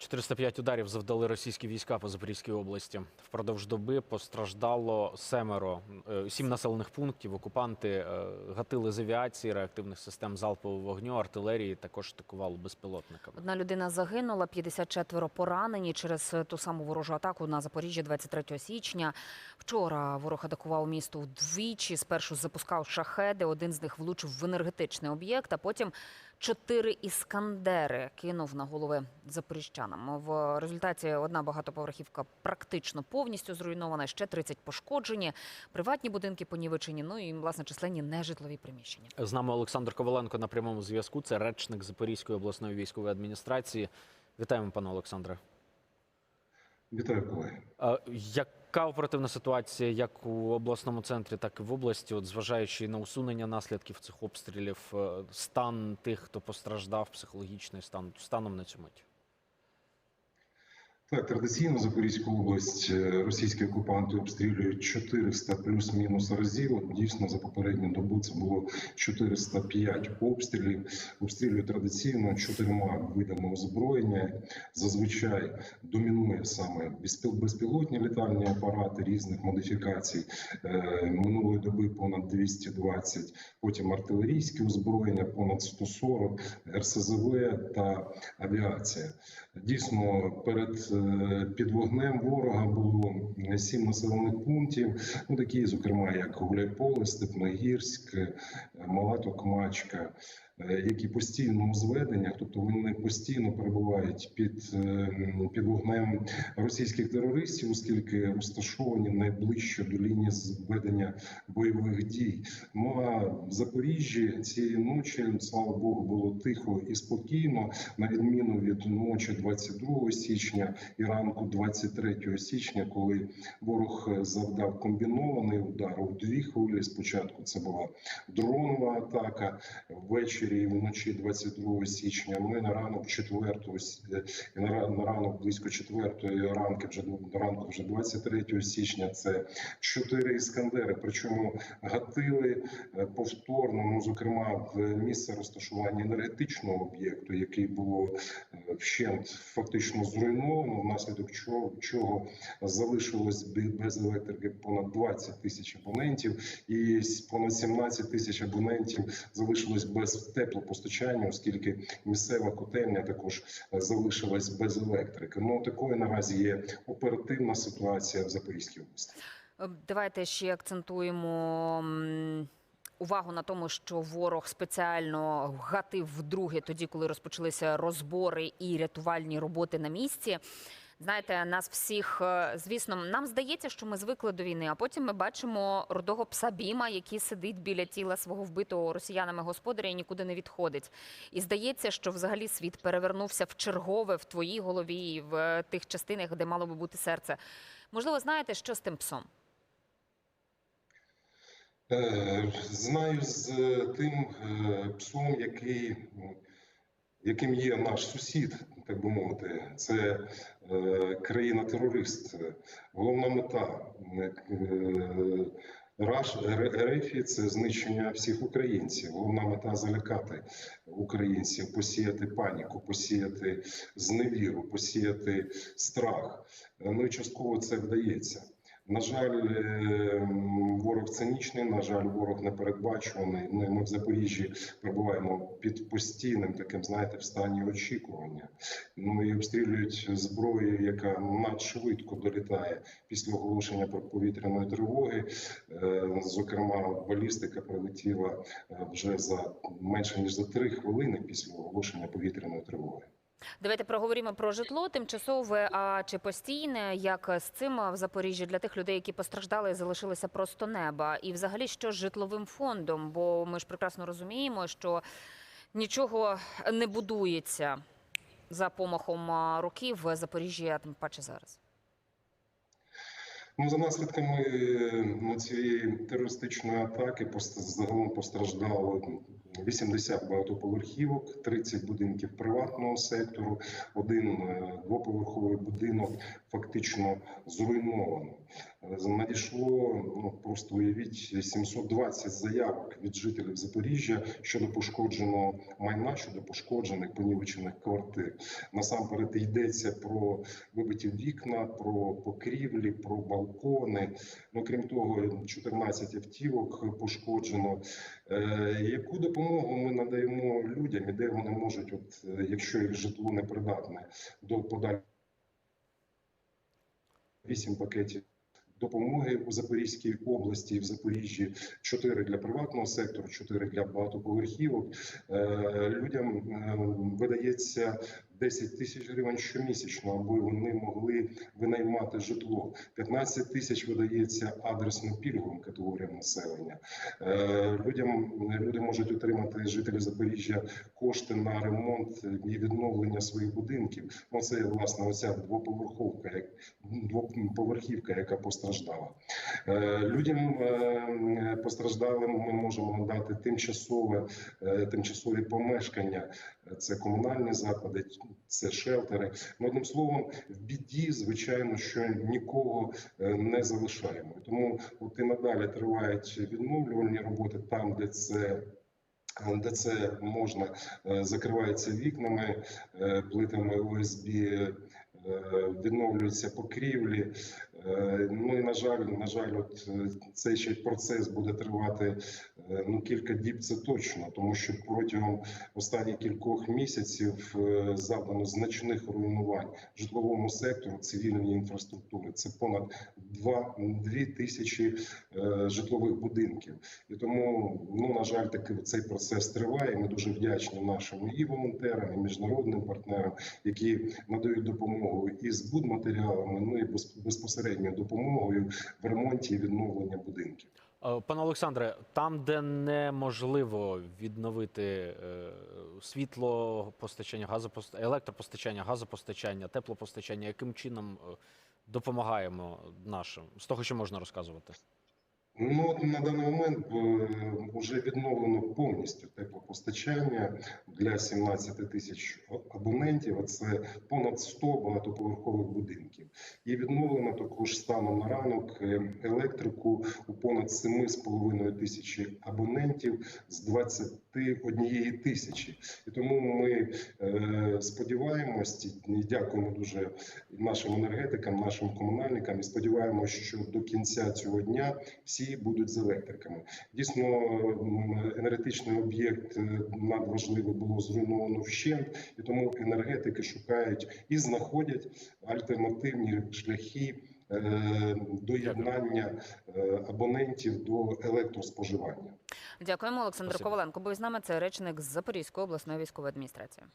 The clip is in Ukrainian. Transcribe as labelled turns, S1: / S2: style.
S1: 405 ударів завдали російські війська по Запорізькій області. Впродовж доби постраждало семеро, е, сім населених пунктів. Окупанти е, гатили з авіації, реактивних систем залпового вогню, артилерії. Також атакували безпілотниками.
S2: Одна людина загинула, 54 поранені через ту саму ворожу атаку на Запоріжжі 23 січня. Вчора ворог атакував місто вдвічі. Спершу запускав шахеди. Один з них влучив в енергетичний об'єкт, а потім чотири іскандери кинув на голови запоріжчанам. В результаті одна багатоповерхівка практично повністю зруйнована, ще 30 пошкоджені, приватні будинки понівечені, ну і власне численні нежитлові приміщення.
S1: З нами Олександр Коваленко на прямому зв'язку. Це речник Запорізької обласної військової адміністрації. Вітаємо, пане Олександре.
S3: Вітаю, колеги.
S1: А Яка оперативна ситуація як у обласному центрі, так і в області, от зважаючи на усунення наслідків цих обстрілів, е, стан тих, хто постраждав, психологічний стан станом на цю мить?
S3: Так, традиційно Запорізьку область е, російські окупанти обстрілюють 400 плюс-мінус разів. Дійсно, за попередню добу це було 405 обстрілів. Обстрілюють традиційно чотирма видами озброєння. Зазвичай домінує саме безпілотні літальні апарати різних модифікацій. Е, Минулої доби понад 220, потім артилерійське озброєння, понад 140, РСЗВ та авіація. Дійсно, перед під вогнем ворога було сім населених пунктів, ну такі, зокрема, як Гуляйполе, Степногірськ, е, Мала Токмачка, е, які постійно у зведеннях, тобто вони постійно перебувають під, е, під вогнем російських терористів, оскільки розташовані найближче до лінії зведення бойових дій. Ну а в Запоріжжі цієї ночі, слава Богу, було тихо і спокійно, на відміну від ночі 22 січня і ранку 23 січня, коли ворог завдав комбінований удар у дві хвилі. Спочатку це була дронова атака ввечері і вночі 22 січня. Ну і на ранок 4 і на ранок близько 4 ранки, вже до ранку, вже 23 січня. Це чотири іскандери. Причому гатили е, повторно, ну зокрема в місце розташування енергетичного об'єкту, який було е, вщент фактично зруйновано, внаслідок чого, чого залишилось без електрики понад 20 тисяч абонентів, і понад 17 тисяч абонентів залишилось без теплопостачання, оскільки місцева котельня також е, залишилась без електрики. Ну такою наразі є оперативна ситуація в Запорізькій області.
S2: Е, Давайте ще акцентуємо увагу на тому, що ворог спеціально гатив вдруге, тоді, коли розпочалися розбори і рятувальні роботи на місці. Знаєте, нас всіх, е, звісно, нам здається, що ми звикли до війни, а потім ми бачимо рудого пса Біма, який сидить біля тіла свого вбитого росіянами господаря і нікуди не відходить. І здається, що взагалі світ перевернувся в чергове в твоїй голові і в е, тих частинах, де мало би бути серце. Можливо, знаєте, що з тим псом?
S3: Е, Знаю з тим псом, який, яким є наш сусід, так би мовити, це е, країна-терорист. Головна мета е, Раш РФ – це знищення всіх українців. Головна мета залякати українців, посіяти паніку, посіяти зневіру, посіяти страх. Ну і частково це вдається. На жаль, е, ворог цинічний, на жаль, ворог непередбачуваний. Ну, і Ми в Запоріжжі перебуваємо під постійним таким, знаєте, в стані очікування. Ну і обстрілюють зброєю, яка надшвидко долітає після оголошення про повітряної тривоги. Е, Зокрема, балістика прилетіла е, вже за менше ніж за три хвилини після оголошення повітряної тривоги.
S2: Давайте проговоримо про житло тимчасове, а чи постійне, як з цим в Запоріжжі для тих людей, які постраждали і залишилися просто неба, і взагалі що з житловим фондом? Бо ми ж прекрасно розуміємо, що нічого не будується за помахом років в Запоріжжі, а тим паче зараз.
S3: Ну, за наслідками ну, цієї терористичної атаки загалом постраждало 80 багатоповерхівок, 30 будинків приватного сектору, один е, двоповерховий будинок фактично зруйновано. Е, Надійшло ну просто уявіть 720 заявок від жителів Запоріжжя щодо пошкодженого майна, щодо пошкоджених понівечених квартир. Насамперед йдеться про вибиті вікна, про покрівлі, про балкони. Ну крім того, 14 автівок пошкоджено. Е, Яку допомогу ми надаємо людям, і де вони можуть, от е, якщо їх житло непридатне, до подальшого вісім пакетів допомоги у Запорізькій області в Запоріжжі, чотири для приватного сектору, чотири для багатоповерхівок. Е, Людям е, видається 10 тисяч гривень щомісячно, аби вони могли винаймати житло. 15 тисяч видається адресно пільговим категоріям населення. Е, Людям люди можуть отримати жителі Запоріжжя кошти на ремонт і відновлення своїх будинків. Ну це власне оця двоповерховка, як двоповерхівка, яка постраждала. Е, Людям е, постраждалим ми можемо надати тимчасове тимчасові помешкання. Це комунальні заклади, це шелтери. Ну, одним словом, в біді, звичайно, що нікого е, не залишаємо. Тому от і надалі тривають відновлювальні роботи там, де це. Де це можна е, закривається вікнами, е, плитами ОСБ, відновлюються покрівлі. Е, Ну і на жаль, на жаль, от е, цей ще процес буде тривати е, ну кілька діб. Це точно, тому що протягом останніх кількох місяців е, завдано значних руйнувань житловому сектору цивільній інфраструктури. Це понад 2, 2 тисячі е, житлових будинків. І тому, ну на жаль, таки цей процес триває. Ми дуже вдячні нашим і волонтерам, і міжнародним партнерам, які надають допомогу і з будматеріалами, ну і без- безпосередньо допомогою в ремонті і відновленні будинків.
S1: Е, Пане Олександре, там, де неможливо відновити світло світлопостачання, газопостачання, електропостачання, газопостачання, теплопостачання, яким чином е, допомагаємо нашим з того, що можна розказувати?
S3: Ну от на даний момент вже відновлено повністю теплопостачання для 17 тисяч абонентів. а Це понад 100 багатоповерхових будинків. І відновлено також станом на ранок е, електрику у понад 7,5 тисячі абонентів з 21 тисячі. І тому ми е, сподіваємось і дякуємо дуже нашим енергетикам, нашим комунальникам. І сподіваємось, що до кінця цього дня всі будуть з електриками. Дійсно, енергетичний об'єкт е, надважливо було зруйновано вщент, і тому енергетики шукають і знаходять альтернативні шляхи. е, Доєднання е, абонентів до електроспоживання.
S2: Дякуємо, Олександр
S1: Спасибо.
S2: Коваленко. Був з нами це речник з Запорізької обласної військової адміністрації.